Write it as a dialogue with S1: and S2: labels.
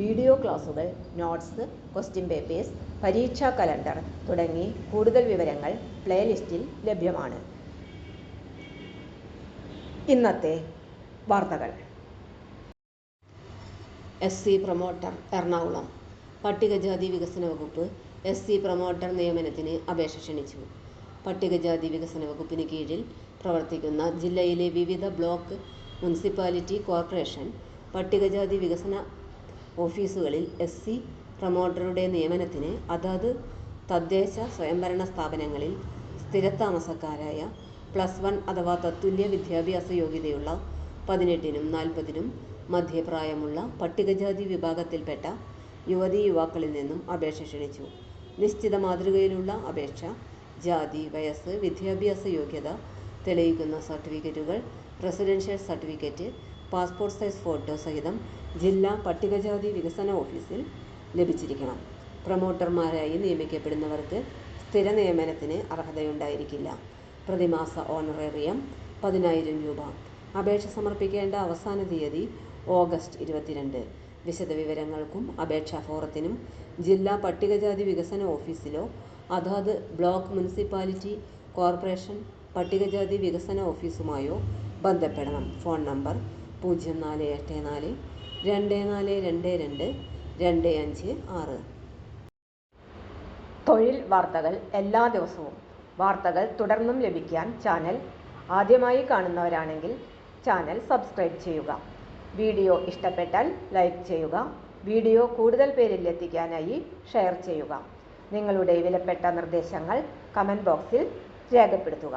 S1: Video ക്ലാസുകൾ notes question papers പരീക്ഷാ calendar തുടങ്ങി കൂടുതൽ വിവരങ്ങൾ പ്ലേലിസ്റ്റിൽ ലഭ്യമാണ്. ഇന്നത്തെ വാർത്തകൾ. S C promoter Ernakulam. പട്ടികജാതി വികസന വകുപ്പ് എസ് സി പ്രൊമോട്ടർ നിയമനത്തിന് അപേക്ഷ ക്ഷണിച്ചു. പട്ടികജാതി വികസന വകുപ്പിന് കീഴിൽ പ്രവർത്തിക്കുന്ന ജില്ലയിലെ വിവിധ ബ്ലോക്ക് മുനിസിപ്പാലിറ്റി കോർപ്പറേഷൻ പട്ടികജാതി വികസന ഓഫീസുകളിൽ എസ് സി പ്രമോട്ടറുടെ നിയമനത്തിന് അതത് തദ്ദേശ സ്വയംഭരണ സ്ഥാപനങ്ങളിൽ സ്ഥിരതാമസക്കാരായ പ്ലസ് വൺ അഥവാ തത്തുല്യ വിദ്യാഭ്യാസ യോഗ്യതയുള്ള പതിനെട്ടിനും നാൽപ്പതിനും മധ്യപ്രായമുള്ള പട്ടികജാതി വിഭാഗത്തിൽപ്പെട്ട യുവതീ യുവാക്കളിൽ നിന്നും അപേക്ഷ ക്ഷണിച്ചു. നിശ്ചിത മാതൃകയിലുള്ള അപേക്ഷ ജാതി വയസ്സ് വിദ്യാഭ്യാസ യോഗ്യത തെളിയിക്കുന്ന സർട്ടിഫിക്കറ്റുകൾ residential certificate passport size photo സഹിതം ജില്ലാ പട്ടികജാതി വികസന ഓഫീസിൽ ലഭിച്ചിരിക്കണം. പ്രൊമോട്ടർമാരായി നിയമിക്കപ്പെടുന്നവർക്ക് സ്ഥിര നിയമനത്തിന് അർഹതയുണ്ടായിരിക്കില്ല. പ്രതിമാസ ഓണറേറിയം പതിനായിരം രൂപ. അപേക്ഷ സമർപ്പിക്കേണ്ട അവസാന തീയതി ഓഗസ്റ്റ് ഇരുപത്തിരണ്ട്. വിശദവിവരങ്ങൾക്കും അപേക്ഷാ ഫോറത്തിനും ജില്ലാ പട്ടികജാതി വികസന ഓഫീസിലോ അതാത് ബ്ലോക്ക് മുനിസിപ്പാലിറ്റി കോർപ്പറേഷൻ പട്ടികജാതി വികസന ഓഫീസുമായോ ബന്ധപ്പെടണം. ഫോൺ നമ്പർ പൂജ്യം നാല് എട്ട് നാല് രണ്ട് നാല് രണ്ട് രണ്ട് രണ്ട് അഞ്ച് ആറ്. തൊഴിൽ വാർത്തകൾ എല്ലാ ദിവസവും. വാർത്തകൾ തുടർന്നും ലഭിക്കാൻ ചാനൽ ആദ്യമായി കാണുന്നവരാണെങ്കിൽ ചാനൽ സബ്സ്ക്രൈബ് ചെയ്യുക. വീഡിയോ ഇഷ്ടപ്പെട്ടാൽ ലൈക്ക് ചെയ്യുക. വീഡിയോ കൂടുതൽ പേരിൽ എത്തിക്കാനായി ഷെയർ ചെയ്യുക. നിങ്ങളുടെ വിലപ്പെട്ട നിർദ്ദേശങ്ങൾ കമന്റ് ബോക്സിൽ രേഖപ്പെടുത്തുക.